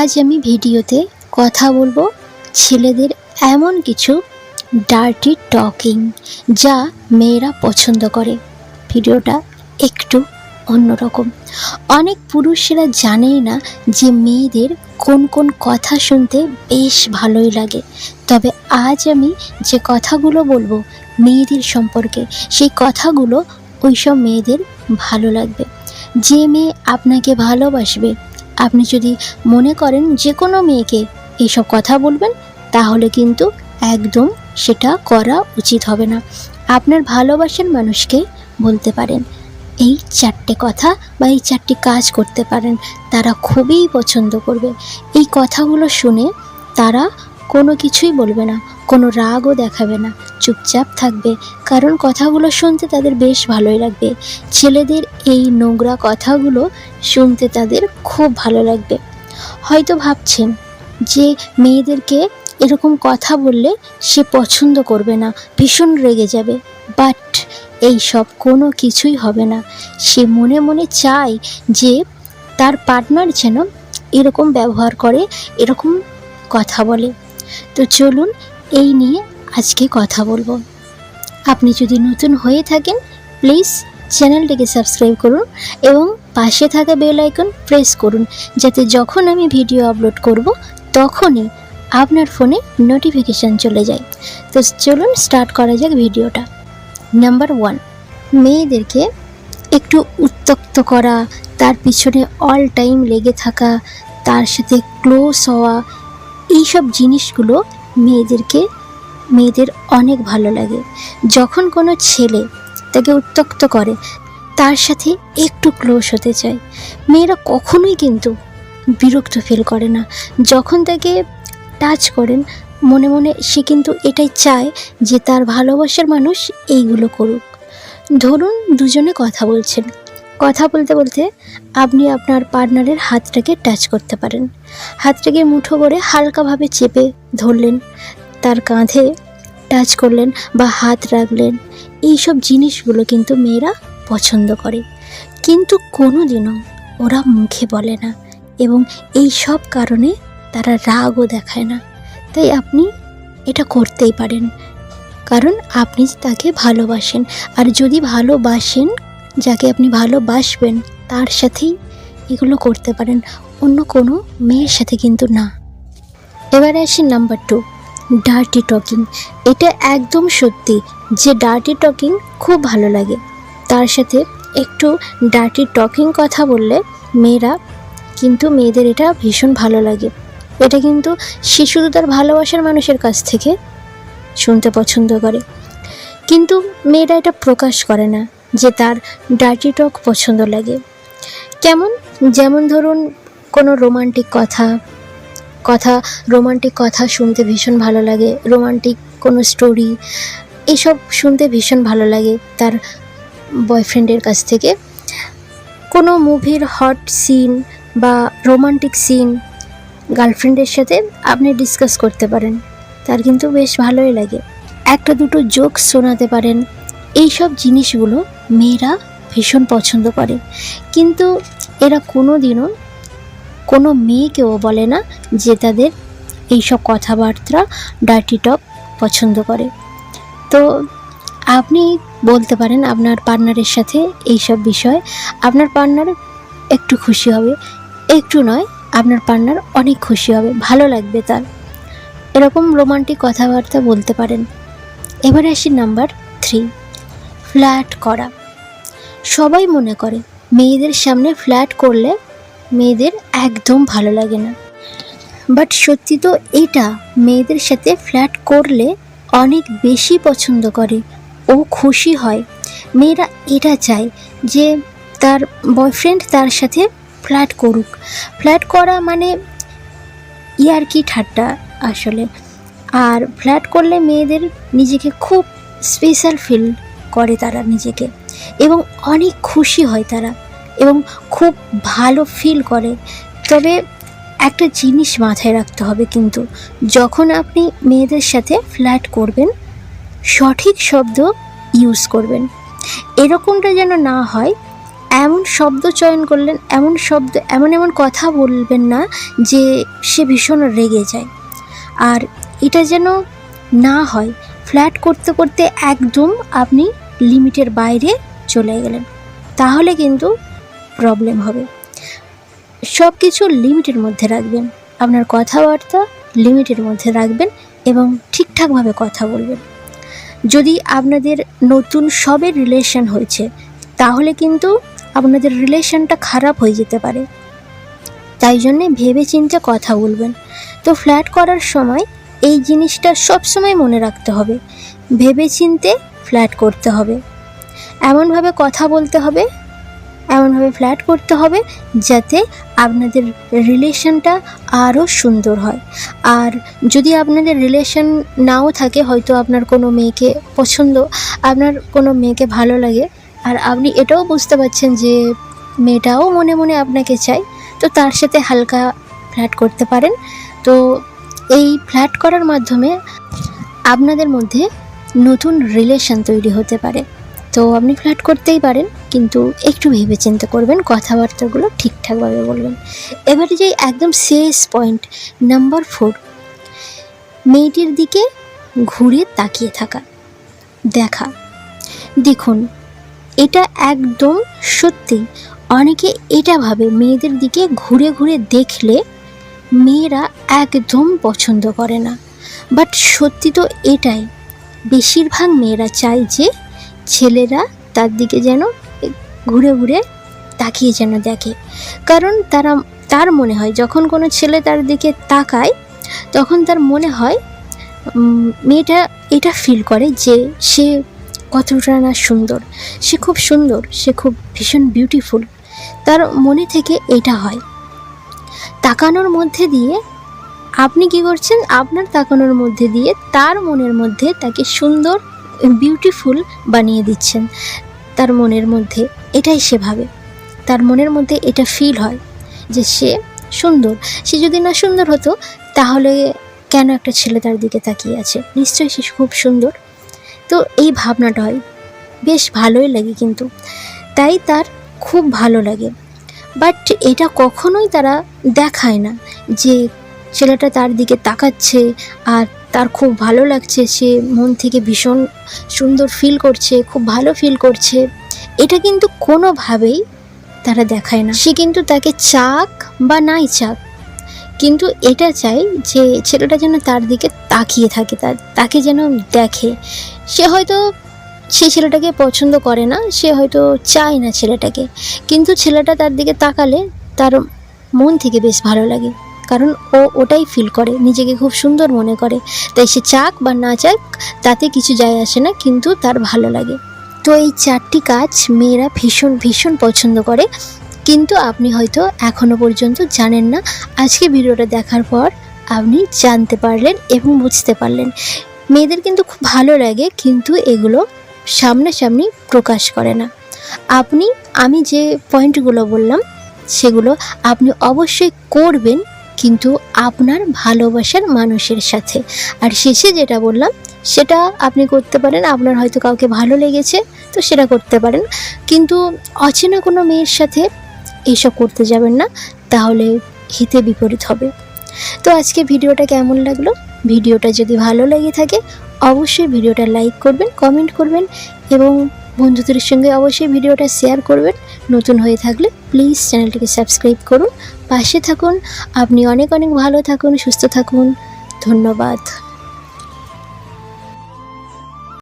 আজ আমি ভিডিওতে কথা বলব ছেলেদের এমন কিছু ডার্টি টকিং যা মেয়েরা পছন্দ করে। ভিডিওটা একটু অন্যরকম। অনেক পুরুষেরা জানেই না যে মেয়েদের কোন কোন কথা শুনতে বেশ ভালোই লাগে। তবে আজ আমি যে কথাগুলো বলব মেয়েদের সম্পর্কে, সেই কথাগুলো ওইসব মেয়েদের ভালো লাগবে। যে মেয়ে আপনাকে ভালোবাসবে আপনি যদি মনে করেন যে কোনো মেয়েকে এইসব কথা বলবেন, তাহলে কিন্তু একদম সেটা করা উচিত হবে না। আপনার ভালোবাসার মানুষকে বলতে পারেন, এই চারটে কথা বা এই চারটি কাজ করতে পারেন, তারা খুবই পছন্দ করবে। এই কথাগুলো শুনে তারা কোনো কিছুই বলবে না, কোনো রাগও দেখাবে না। চুপচাপ থাকবে। কারণ কথাগুলো শুনতে তাদের বেশ ভালোই লাগবে। ছেলেদের এই নোংরা কথাগুলো শুনতে তাদের খুব ভালো লাগবে। হয়তো ভাবছেন যে মেয়েদেরকে এরকম কথা বললে সে পছন্দ করবে না, ভীষণ রেগে যাবে। বাট এই সব কোনো কিছুই হবে না। সে মনে মনে চায় যে তার পার্টনার যেন এরকম ব্যবহার করে, এরকম কথা বলে। তো চলুন এই নিয়ে আজকে কথা বলব। আপনি যদি নতুন হয়ে থাকেন প্লিজ চ্যানেলটিকে সাবস্ক্রাইব করুন এবং পাশে থাকা বেল আইকন প্রেস করুন, যাতে যখন আমি ভিডিও আপলোড করব, তখনই আপনার ফোনে নোটিফিকেশান চলে যায়। তো চলুন স্টার্ট করা যাক ভিডিওটা নাম্বার ওয়ান মেয়েদেরকে একটু উত্তক্ত করা, তার পিছনে অল টাইম লেগে থাকা, তার সাথে ক্লোজ হওয়া, এইসব জিনিসগুলো মেয়েদেরকে মেয়েদের অনেক ভালো লাগে। যখন কোনো ছেলে তাকে উত্তক্ত করে, তার সাথে একটু ক্লোজ হতে চায়। মেয়েরা কখনোই কিন্তু বিরক্ত ফিল করে না। যখন তাকে টাচ করেন, মনে মনে সে কিন্তু এটাই চায় যে তার ভালোবাসার মানুষ এইগুলো করুক। ধরুন দুজনে কথা বলছেন। কথা বলতে বলতে আপনি আপনার পার্টনারের হাতটাকে টাচ করতে পারেন। হাতটাকে মুঠো করে হালকাভাবে চেপে ধরলেন। তার কাঁধে টাচ করলেন বা হাত রাখলেন। এইসব জিনিসগুলো কিন্তু মেয়েরা পছন্দ করে। কিন্তু কোনো দিনও ওরা মুখে বলে না এবং এই সব কারণে তারা রাগও দেখায় না। তাই আপনি এটা করতেই পারেন। কারণ আপনি তাকে ভালোবাসেন আর যদি ভালোবাসেন, যাকে আপনি ভালোবাসবেন, তার সাথেই এগুলো করতে পারেন। অন্য কোনো মেয়ের সাথে কিন্তু না। এবারে আসি নাম্বার টু। ডার্টি টকিং এটা একদম সত্যি যে ডার্টি টকিং খুব ভালো লাগে। তার সাথে একটু ডার্টি টকিং কথা বললে মেয়েরা কিন্তু মেয়েদের এটা ভীষণ ভালো লাগে। এটা কিন্তু শুধু তার ভালোবাসার মানুষের কাছ থেকে শুনতে পছন্দ করে। কিন্তু মেয়েরা এটা প্রকাশ করে না যে তার ডার্টি টক পছন্দ লাগে। কেমন? যেমন ধরুন কোনো রোমান্টিক কথা কথা রোমান্টিক কথা শুনতে ভীষণ ভালো লাগে রোমান্টিক কোনো স্টোরি এসব শুনতে ভীষণ ভালো লাগে তার বয়ফ্রেন্ডের কাছ থেকে। কোনো মুভির হট সিন বা রোমান্টিক সিন গার্লফ্রেন্ডের সাথে আপনি ডিসকাস করতে পারেন, তার কিন্তু বেশ ভালোই লাগে। একটা দুটো জোক শোনাতে পারেন এই সব জিনিসগুলো মেয়েরা ভীষণ পছন্দ করে। কিন্তু এরা কোনো দিনও কোনো মেয়েকেও বলে না যে তাদের এইসব কথাবার্তা ডার্টি টক পছন্দ করে। তো আপনি বলতে পারেন আপনার পার্টনারের সাথে এইসব বিষয়, আপনার পার্টনার একটু খুশি হবে। একটু নয়, আপনার পার্টনার অনেক খুশি হবে, ভালো লাগবে তার। এরকম রোমান্টিক কথাবার্তা বলতে পারেন। এবারে আসি নাম্বার থ্রি ফ্ল্যাট করা। সবাই মনে করে, মেয়েদের সামনে ফ্ল্যাট করলে মেয়েদের একদম ভালো লাগে না। বাট সত্যি তো এটা মেয়েদের সাথে ফ্ল্যাট করলে অনেক বেশি পছন্দ করে। ও খুশি হয়। মেয়েরা এটা চায় যে তার বয়ফ্রেন্ড তার সাথে ফ্ল্যাট করুক। ফ্ল্যাট করা মানে ইয়ার কি ঠাট্টা আসলে। আর ফ্ল্যাট করলে মেয়েদের নিজেকে খুব স্পেশাল ফিল করে তারা নিজেকে। এবং অনেক খুশি হয় তারা। এবং খুব ভালো ফিল করে। তবে একটা জিনিস মাথায় রাখতে হবে কিন্তু, যখন আপনি মেয়েদের সাথে ফ্ল্যাট করবেন, সঠিক শব্দ ইউজ করবেন। এরকমটা যেন না হয়, এমন শব্দ চয়ন করলেন, এমন শব্দ, এমন এমন কথা বলবেন না যে সে ভীষণ রেগে যায়। আর এটা যেন না হয় ফ্ল্যাট করতে করতে একদম আপনি লিমিটের বাইরে চলে গেলেন। তাহলে কিন্তু প্রবলেম হবে। সব কিছু লিমিটের মধ্যে রাখবেন। আপনার কথাবার্তা লিমিটের মধ্যে রাখবেন এবং ঠিকঠাকভাবে কথা বলবেন। যদি আপনাদের নতুন সবে রিলেশন হয়েছে, তাহলে কিন্তু আপনাদের রিলেশনটা খারাপ হয়ে যেতে পারে। তাই জন্যে ভেবে চিন্তে কথা বলবেন। তো ফ্ল্যাট করার সময় এই জিনিসটা সবসময় মনে রাখতে হবে। ভেবে চিনতে ফ্ল্যাট করতে হবে। এমনভাবে কথা বলতে হবে এমনভাবে ফ্ল্যাট করতে হবে যাতে আপনাদের রিলেশনটা আরও সুন্দর হয়। আর যদি আপনাদের রিলেশন নাও থাকে, হয়তো আপনার কোনো মেয়েকে পছন্দ, আপনার কোনো মেয়েকে ভালো লাগে, আর আপনি এটাও বুঝতে পারছেন যে মেয়েটাও মনে মনে আপনাকে চায়, তো তার সাথে হালকা ফ্ল্যাট করতে পারেন। তো এই ফ্ল্যাট করার মাধ্যমে আপনাদের মধ্যে নতুন রিলেশন তৈরি হতে পারে। তো আপনি ফ্ল্যাট করতেই পারেন। কিন্তু একটু ভেবে চিন্তে করবেন, কথাবার্তাগুলো ঠিকঠাকভাবে বলবেন। এবারে যে একদম শেষ পয়েন্ট নাম্বার ফোর মেয়েটির দিকে ঘুরে তাকিয়ে থাকা, দেখা। দেখুন, এটা একদম সত্যি, অনেকে এটা ভাবে, মেয়েদের দিকে ঘুরে ঘুরে দেখলে মেয়েরা একদম পছন্দ করে না। বাট সত্যি তো এটাই, বেশিরভাগ মেয়েরা চায় যে ছেলেরা তার দিকে যেন ঘুরে ঘুরে তাকিয়ে যেন দেখে। কারণ তারা, তার মনে হয় যখন কোনো ছেলে তার দিকে তাকায়, তখন তার মনে হয় মেয়েটা এটা ফিল করে যে সে কতটা না সুন্দর। সে খুব সুন্দর, সে খুব ভীষণ বিউটিফুল তার মনে থেকে এটা হয়। তাকানোর মধ্যে দিয়ে আপনি কি করছেন? আপনার তাকানোর মধ্যে দিয়ে তার মনের মধ্যে তাকে সুন্দর বিউটিফুল বানিয়ে দিচ্ছেন। তার মনের মধ্যে এটাই সে ভাবে। তার মনের মধ্যে এটা ফিল হয় যে সে সুন্দর। সে যদি না সুন্দর হতো, তাহলে কেন একটা ছেলে তার দিকে তাকিয়ে আছে? নিশ্চয়ই সে খুব সুন্দর। তো এই ভাবনাটা হয়। বেশ ভালোই লাগে কিন্তু। তাই তার খুব ভালো লাগে। বাট এটা কখনোই তারা দেখায় না যে ছেলেটা তার দিকে তাকাচ্ছে আর তার খুব ভালো লাগছে, সে মন থেকে ভীষণ সুন্দর ফিল করছে, খুব ভালো ফিল করছে। এটা কিন্তু কোনোভাবেই তারা দেখায় না। সে কিন্তু তাকে চাক বা নাই চাক, কিন্তু এটা চাই যে ছেলেটা যেন তার দিকে তাকিয়ে থাকে, তার, তাকে যেন দেখে। সে হয়তো সে ছেলেটাকে পছন্দ করে না, সে হয়তো চায় না ছেলেটাকে, কিন্তু ছেলেটা তার দিকে তাকালে তার মন থেকে বেশ ভালো লাগে। কারণ ও ওটাই ফিল করে, নিজেকে খুব সুন্দর মনে করে। তাই সে চাক বা না চাক, তাতে কিছু যায় আসে না, কিন্তু তার ভালো লাগে। তো এই চারটি কাজ মেয়েরা ভীষণ ভীষণ পছন্দ করে, কিন্তু আপনি হয়তো এখনও পর্যন্ত জানেন না। আজকে ভিডিওটা দেখার পর আপনি জানতে পারলেন এবং বুঝতে পারলেন। মেয়েদের কিন্তু খুব ভালো লাগে, কিন্তু এগুলো সামনাসামনি প্রকাশ করে না। আপনি, আমি যে পয়েন্টগুলো বললাম, সেগুলো আপনি অবশ্যই করবেন কিন্তু আপনার ভালোবাসার মানুষের সাথে। আর শেষে যেটা বললাম, সেটা আপনি করতে পারেন, আপনার হয়তো কাউকে ভালো লেগেছে, তো সেটা করতে পারেন। কিন্তু অচেনা কোনো মেয়ের সাথে এইসব করতে যাবেন না, তাহলে হিতে বিপরীত হবে। তো আজকে ভিডিওটা কেমন লাগল? ভিডিওটা যদি ভালো লেগে থাকে, অবশ্যই ভিডিওটা লাইক করবেন, কমেন্ট করবেন এবং বন্ধুদের সঙ্গে অবশ্যই ভিডিওটা শেয়ার করবেন। নতুন হয়ে থাকলে প্লিজ চ্যানেলটিকে সাবস্ক্রাইব করুন। পাশে থাকুন। আপনি অনেক অনেক ভালো থাকুন, সুস্থ থাকুন। ধন্যবাদ।